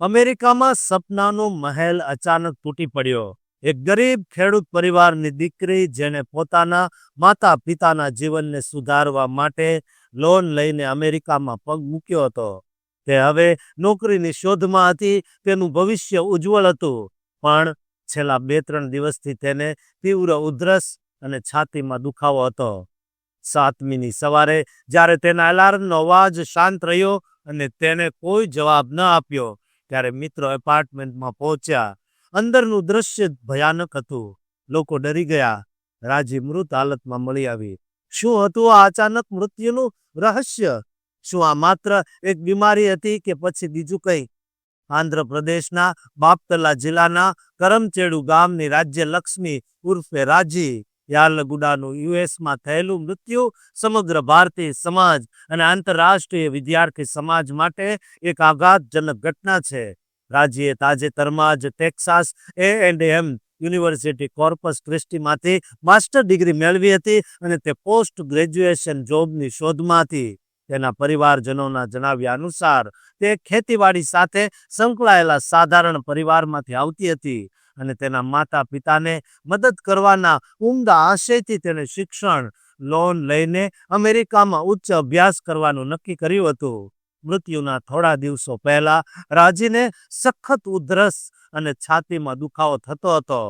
અમેરિકામાં સપનાનો મહેલ અચાનક તૂટી પડ્યો. એક ગરીબ ખેડૂત પરિવારની દીકરી જેને પોતાના માતા પિતાના જીવનને સુધારવા માટે લોન લઈને અમેરિકામાં પગ મૂક્યો હતો. તે હવે નોકરીની શોધમાં હતી, તેનું ભવિષ્ય ઉજ્જવળ હતું. પણ છેલ્લા બે ત્રણ દિવસથી તેને તીવ્ર ઉધરસ અને છાતીમાં દુખાવો હતો. સાતમીની સવારે જ્યારે તેના એલાર્મનો અવાજ શાંત રહ્યો અને તેને કોઈ જવાબ ન આપ્યો ત્યારે મિત્રો એપાર્ટમેન્ટમાં પહોંચ્યા. અંદરનું દ્રશ્ય ભયાનક હતું. લોકો ડરી ગયા. રાજી મૃત હાલતમાં મળી આવી. શું હતું આ અચાનક મૃત્યુનું રહસ્ય? શું આ માત્ર એક બીમારી હતી કે પછી બીજું કંઈ? આંધ્રપ્રદેશના બાપતલા જિલ્લાના કરમચેડુ ગામની રાજ્ય લક્ષ્મી ઉર્ફે રાજી. યાલગુડાનું યુએસમાં થયેલું મૃત્યુ સમગ્ર ભારતીય સમાજ અને આંતરરાષ્ટ્રીય વિદ્યાર્થી સમાજ માટે એક આઘાતજનક ઘટના છે. રાજ્યે તાજેતરમાં જ Texas A and M university Corpus ક્રિસ્ટીમાંથી master degree મેળવી હતી અને તે પોસ્ટ ગ્રેજ્યુએશન જોબની શોધમાં હતી તેના પરિવારજનોના જણાવ્યા અનુસાર તે ખેતીવાડી સાથે સંકળાયેલા સાધારણ પરિવારમાંથી આવતી હતી. અને તેના માતા પિતાને મદદ કરવાના ઉમદા આશયથી તેણે શિક્ષણ લોન લઈને અમેરિકામાં ઉચ્ચ અભ્યાસ કરવાનું નક્કી કર્યું હતું. મૃત્યુના થોડા દિવસો પહેલા રાજીને સખત ઉધરસ અને છાતીમાં દુખાવો થતો હતો.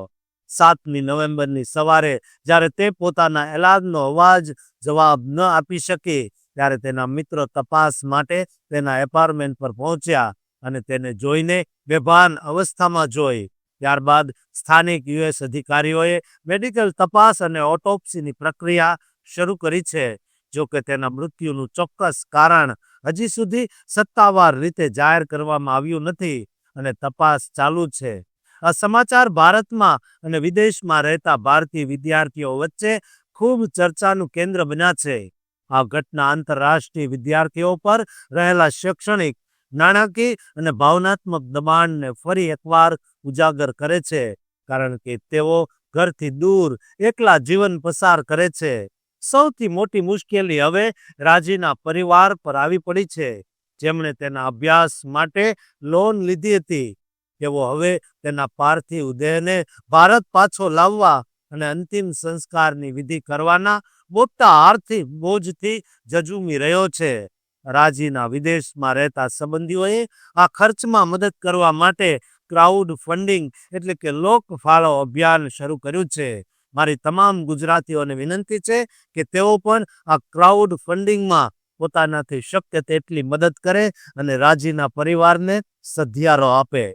સાતમી નવેમ્બરની સવારે જ્યારે તે પોતાના એલાદનો અવાજ જવાબ ન આપી શકી, ત્યારે તેના મિત્રો તપાસ માટે તેના એપાર્ટમેન્ટ પર પહોંચ્યા અને તેને જોઈને બેભાન અવસ્થામાં જોઈ. ત્યારબાદ સ્થાનિક યુએસ અધિકારીઓએ મેડિકલ તપાસ અને ઓટોપ્સીની પ્રક્રિયા શરૂ કરી છે, જો કે તેના મૃત્યુનું ચોક્કસ કારણ હજી સુધી સત્તાવાર રીતે જાહેર કરવામાં આવ્યું નથી અને તપાસ ચાલુ છે. આ સમાચાર ભારતમાં અને વિદેશમાં રહેતા ભારતીય વિદ્યાર્થીઓ વચ્ચે ખૂબ ચર્ચાનું કેન્દ્ર બન્યા છે. આ ઘટના આંતરરાષ્ટ્રીય વિદ્યાર્થીઓ પર રહેલા શૈક્ષણિક, નાણાકીય અને ભાવનાત્મક દબાણને ફરી એકવાર ઉજાગર કરે છે, કારણ કે તેઓ ઘરથી દૂર એકલા જીવન પસાર કરે છે. સૌથી મોટી મુશ્કેલી હવે રાજીના પરિવાર પર આવી પડી છે. જેમણે તેના અભ્યાસ માટે લોન લીધી હતી. તેઓ હવે તેના પાર્થિવ દેહને ભારત પાછો લાવવા અને અંતિમ સંસ્કારની વિધિ કરવાના મોટા આર્થિક બોજથી જજુમી રહ્યો છે. રાજીના વિદેશમાં રહેતા સંબંધીઓએ આ ખર્ચમાં મદદ કરવા માટે ક્રાઉડ ફંડિંગ એટલે કે લોક ફાળો અભિયાન શરૂ કર્યું છે. મારી તમામ ગુજરાતીઓને વિનંતી છે કે તેઓ પણ આ ક્રાઉડ ફંડિંગમાં પોતાનાથી શક્ય તેટલી મદદ કરે અને રાજીના પરિવારને સધિયારો આપે.